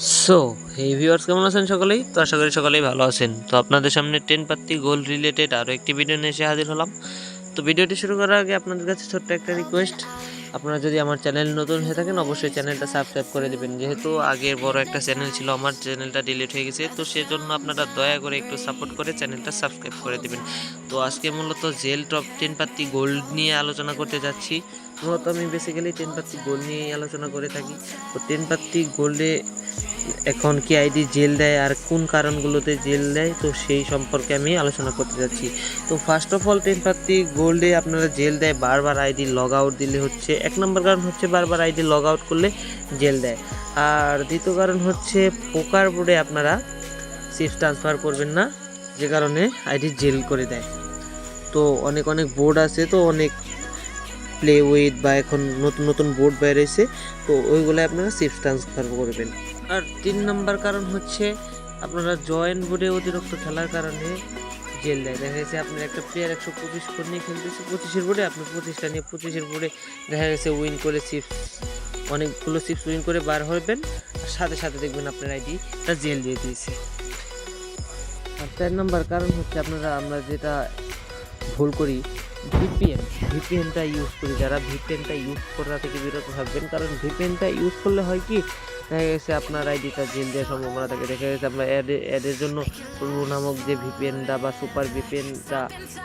So এই viewers কেমন আছেন সকলেই? তো আশা করি সকলেই ভালো আছেন। তো আপনাদের সামনে টেন পাত্তি গোল্ড রিলেটেড আরও একটি ভিডিও নিয়ে এসে হাজির হলাম। তো ভিডিওটি শুরু করার আগে আপনাদের কাছে ছোট্ট একটা রিকোয়েস্ট আপনারা যদি আমার চ্যানেল নতুন হয়ে থাকেন, অবশ্যই চ্যানেলটা সাবস্ক্রাইব করে দেবেন। যেহেতু আগের বড় একটা চ্যানেল ছিল, আমার চ্যানেলটা ডিলিট হয়ে গেছে। তো সেজন্য আপনারা দয়া করে একটু সাপোর্ট করে চ্যানেলটা সাবস্ক্রাইব করে দেবেন। তো আজকে মূলত জেল টপ টেন পাত্তি গোল্ড নিয়ে আলোচনা করতে যাচ্ছি। মূলত আমি বেসিক্যালি টেন পাত্তি গোল্ড নিয়েই আলোচনা করে থাকি। তো টেন পাত্তি গোল্ডে এখন কি আইডি জেল দেয় আর কোন কারণগুলোতে জেল দেয়, তো সেই সম্পর্কে আমি আলোচনা করতে যাচ্ছি। তো first of all ten Patti গোল্ডে আপনারা জেল দেয়, বারবার আইডি লগ আউট দিলে হচ্ছে, এক নম্বর কারণ হচ্ছে বারবার আইডি লগ আউট করলে জেল দেয়। আর দ্বিতীয় কারণ হচ্ছে পোকার বোর্ডে আপনারা সিফট ট্রান্সফার করবেন না, যে কারণে আইডি জেল করে দেয়। তো অনেক অনেক বোর্ড আছে, তো অনেক প্লে উইথ বা এখন নতুন নতুন বোর্ড বেরিয়েছে তো ওইগুলো আপনারা সিফট ট্রান্সফার করবেন। আর তিন নম্বর কারণ হচ্ছে, আপনারা জয়েন্ট বোর্ডে অতিরিক্ত খেলার কারণে জেল দেয়। দেখা গেছে আপনার একটা প্লেয়ার একশো পঁচিশ করে নিয়ে খেলতেছে, পঁচিশের বোর্ডে আপনি পঁচিশটা নিয়ে পঁচিশের বোর্ডে দেখা গেছে উইন করে চিপস অনেকগুলো চিপস উইন করে বার হবেন, আর সাথে সাথে দেখবেন আপনার আইডিটা জেল দিয়ে দিয়েছে। আর চার নম্বর কারণ হচ্ছে, আপনারা আমরা যেটা ভুল করি ভিপিএন ভিপিএনটা ইউজ করি। যারা ভিপিএনটা ইউজ করা থেকে বিরত থাকবেন, কারণ ভিপিএনটা ইউজ করলে হয় কি, দেখা গেছে আপনার আইডিটা জেল দেওয়ার সম্ভাবনা থাকে। দেখা গেছে আমরা অ্যাডে অ্যাডের জন্য রু নামক যে ভিপিএনটা বা সুপার ভিপিএনটা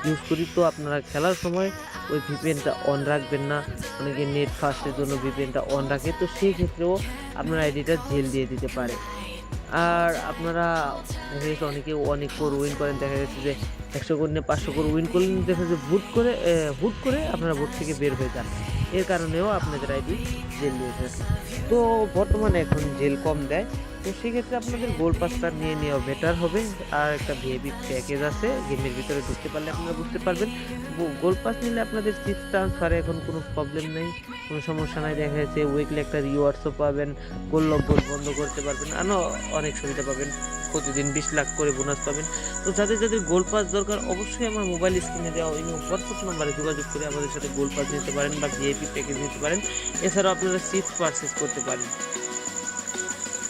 ইউজ করি, তো আপনারা খেলার সময় ওই ভিপিএনটা অন রাখবেন না। অনেকে নেট ফাস্টের জন্য ভিপিএনটা অন রাখে, তো সেই ক্ষেত্রেও আপনার আইডিটা জেল দিয়ে দিতে পারে। আর আপনারা দেখা গেছে অনেকে অনেক কোর উইন করেন। দেখা যাচ্ছে যে একশো কোর নিয়ে পাঁচশো কোর উইন করলেন দেখা যাচ্ছে ভুট করে ভুট করে আপনারা ভোট থেকে বের হয়ে যান। এর কারণেও আপনাদের আইডি জেল দিয়েছে তো বর্তমানে এখন জেল কম দেয়। তো সেক্ষেত্রে আপনাদের গোল পাসটা নিয়ে নেওয়া বেটার হবে। আর একটা ভিএবি প্যাকেজ আছে, গেমের ভিতরে ঢুকতে পারলে আপনারা বুঝতে পারবেন। গোল পাস নিলে আপনাদের চিপ ট্রান্সফারে এখন কোনো প্রবলেম নেই, কোনো সমস্যা নাই। দেখা যাচ্ছে উইকলি একটা রিওয়ার্ডসও পাবেন গোল গোল বন্ধ করতে পারবেন। আরও অনেক সুবিধা পাবেন। প্রতিদিন বিশ লাখ করে বোনাস পাবেন। তো যাদের যাদের গোল পাস দরকার, অবশ্যই আমার মোবাইল স্ক্রিনে দেওয়া ওই হোয়াটসঅ্যাপ নাম্বারে যোগাযোগ করে আমাদের সাথে গোল পাস নিতে পারেন বা ভিআইপি প্যাকেজ নিতে পারেন। এছাড়াও আপনারা সিফট পারচেস করতে পারেন।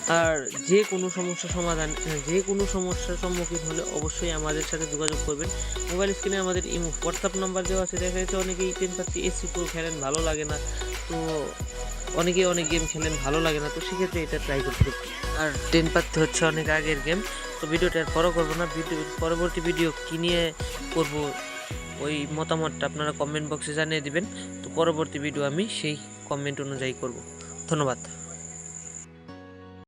আর যে কোনো সমস্যা সমাধান যে কোনো সমস্যার সম্মুখীন হলে অবশ্যই আমাদের সাথে যোগাযোগ করবেন। মোবাইল স্ক্রিনে আমাদের ইমো হোয়াটসঅ্যাপ নাম্বার দেওয়া আছে। দেখা যাচ্ছে অনেকেই টেন পাচ্ছি এসি প্রো খেলেন, ভালো লাগে না। তো অনেকে অনেক গেম খেলেন, ভালো লাগে না। তো সেক্ষেত্রে এটা ট্রাই করতে আর টেন পাত্তি হচ্ছে অনেক আগের গেম। তো ভিডিওটা আর বড় করব না। ভিডিও, পরবর্তী ভিডিও কী নিয়ে করব, ওই মতামতটা আপনারা কমেন্ট বক্সে জানিয়ে দিবেন। তো পরবর্তী ভিডিও আমি সেই কমেন্ট অনুযায়ী করব। ধন্যবাদ।